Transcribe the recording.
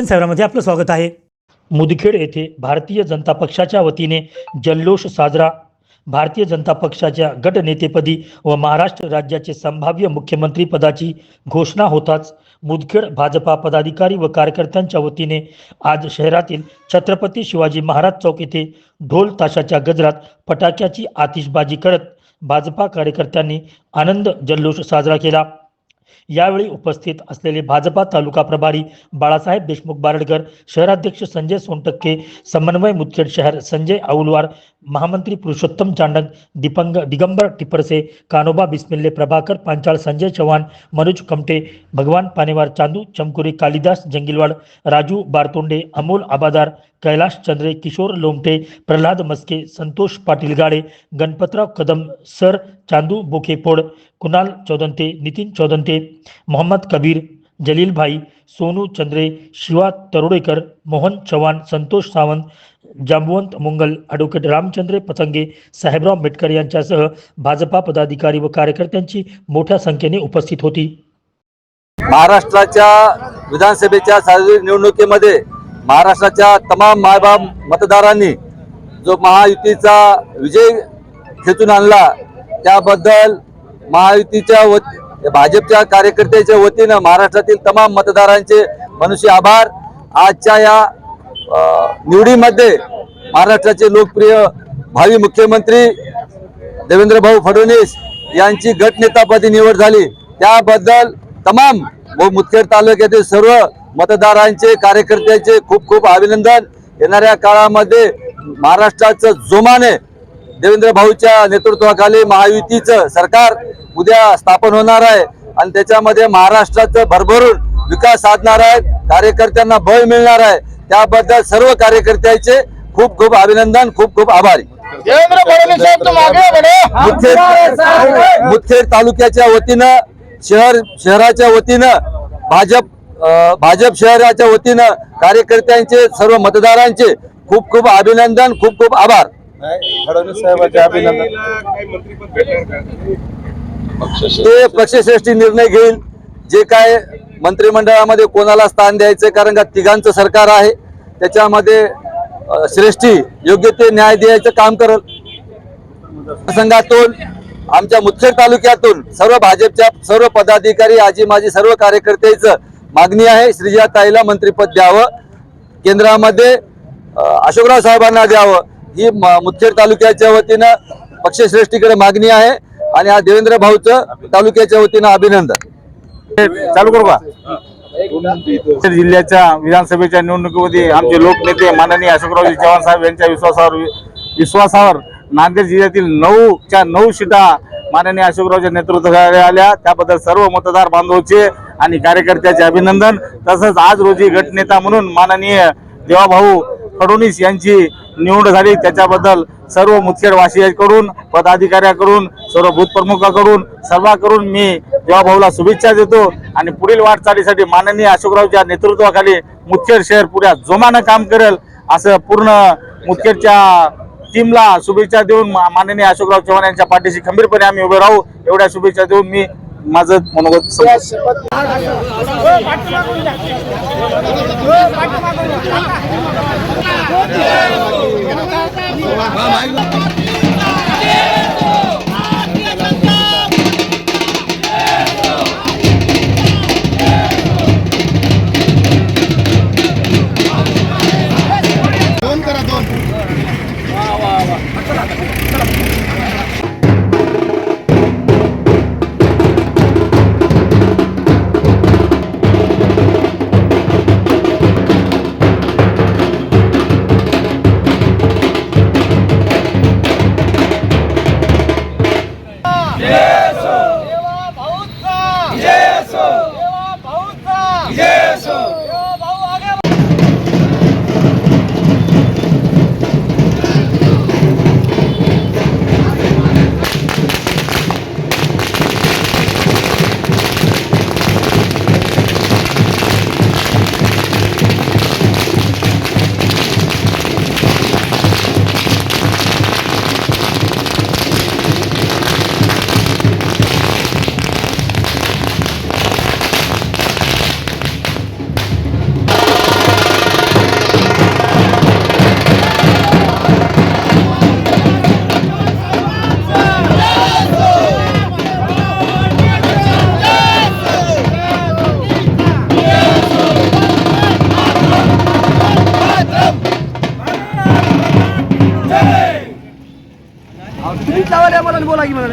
दर्शन सेवरामध्ये आपलं स्वागत आहे. मुदखेड येथे भारतीय जनता पक्षाच्या वतीने जल्लोष साजरा. भारतीय जनता पक्षाच्या गटनेतेपदी व महाराष्ट्र राज्याचे संभाव्य मुख्यमंत्री पदाची घोषणा होताच मुदखेड भाजपा पदाधिकारी व कार्यकर्त्यांच्या वतीने आज शहरातील छत्रपती शिवाजी महाराज चौक येथे ढोल ताशाच्या गजरात फटाक्याची आतिषबाजी करत भाजपा कार्यकर्त्यांनी आनंद जल्लोष साजरा केला. यावेळी उपस्थित असलेले भाजपा तालुका प्रभारी बाळासाहेब देशमुख बारडकर शहराध्यक्ष संजय सोनटक्के समन्वय मुदखेड शहर संजय औलवार महामंत्री पुरुषोत्तम चांडक दिपंग दिगंबर टिपरसे कानोबा बिस्मिल्ले प्रभाकर पांचाळ संजय चव्हाण मनोज कमटे भगवान पानेवार चांदू चमकुरी कालिदास जंगिलवाड राजू बारतोंडे अमोल आबादार कैलाश चंद्रे किशोर लोमटे प्रल्हाद मस्के संतोष पाटील गाडे गणपतराव कदम सर चांदू बोखेपोड कुणाल चौदंते नितीन चौदंते मोहम्मद कबीर जलील भाई सोनू चंद्रे शिवा तरोडेकर मोहन चव्हाण संतोष सावंत जांबुवंत मुंगल ॲडव्होकेट रामचंद्र पतंगे साहेबराव मेटकर यांच्यासह भाजपा पदाधिकारी व कार्यकर्त्यांची मोठ्या संख्येने उपस्थित होती. महाराष्ट्राच्या विधानसभेच्या सार्वजनिक निवडणुकीमध्ये महाराष्ट्राच्या तमाम मायबाप मतदारांनी जो महायुतीचा विजय खेचून आणला त्याबद्दल महायुतीच्या वत भाजपच्या कार्यकर्त्याच्या वतीनं महाराष्ट्रातील तमाम मतदारांचे मनुष्य आभार. आजच्या या निवडीमध्ये महाराष्ट्राचे लोकप्रिय भावी मुख्यमंत्री देवेंद्र भाऊ फडणवीस यांची गटनेतापदी निवड झाली. त्याबद्दल तमाम मुखेड मुदखेड तालुक्यातील सर्व मतदारांचे कार्यकर्त्यांचे खूप खूप अभिनंदन. येणाऱ्या काळामध्ये महाराष्ट्राचं जोमाने देवेंद्र भाऊच्या नेतृत्वाखाली महायुतीचं सरकार उद्या स्थापन होणार आहे. आणि त्याच्यामध्ये महाराष्ट्राचं भरभरून विकास साधणार आहे कार्यकर्त्यांना बळ मिळणार आहे. त्याबद्दल सर्व कार्यकर्त्यांचे खूप खूप अभिनंदन खूप खूप आभारी. मुदखेड मुदखेड तालुक्याच्या वतीनं शहर शहराच्या वतीनं भाजप भाजप शहराच्या वतीनं कार्यकर्त्यांचे सर्व मतदारांचे खूप खूप अभिनंदन खूप खूप आभार. फडणवीस साहेबांचे अभिनंदन. ते पक्षश्रेष्ठी निर्णय घेईल. जे काय मंत्रिमंडळामध्ये कोणाला स्थान द्यायचं कारण का तिघांचं सरकार आहे त्याच्यामध्ये श्रेष्ठी योग्य ते न्याय द्यायचं काम करल. संघातून आमच्या मुदखेड तालुक्यातून सर्व भाजपच्या सर्व पदाधिकारी आजी माजी सर्व कार्यकर्त्याचं मागणी आहे श्रीजाताईला मंत्रिपद द्यावं. केंद्रामध्ये अशोकराव साहेबांना द्यावं. ही मुदखेड तालुक्याच्या वतीनं पक्षश्रेष्ठीकडे मागणी आहे आणि हा देवेंद्र भाऊचं तालुक्याच्या वतीनं अभिनंदन. चालू करू का? जिल्ह्याच्या विधानसभेच्या निवडणुकीमध्ये आमचे लोकनेते माननीय अशोकरावजी चव्हाण साहेब यांच्या विश्वासावर विश्वासावर नांदेड जिल्ह्यातील नऊ च्या नऊ सीटा माननीय अशोकरावच्या नेतृत्वाखाली आल्या. त्याबद्दल सर्व मतदार बांधवचे आणि कार्यकर्त्याचे अभिनंदन. तसंच आज रोजी गटनेता म्हणून माननीय देवाभाऊ फडणवीस यांची निवड झाली. त्याच्याबद्दल सर्व मुदखेडवासियांकडून पदाधिकाऱ्याकडून सर्व बूथप्रमुखाकडून सर्वांकडून मी देवाभाऊला शुभेच्छा देतो. आणि पुढील वाटचालीसाठी माननीय अशोकरावच्या नेतृत्वाखाली मुदखेड शहर पुऱ्या जोमानं काम करेल असं पूर्ण मुदखेडच्या टीमला शुभेच्छा देऊन माननीय अशोकराव चव्हाण यांच्या पाठीशी खंबीरपणे आम्ही उभे राहू. एवढ्या शुभेच्छा देऊन मी माझं मनोगत समज Yeah. लावायला मला बोला की मला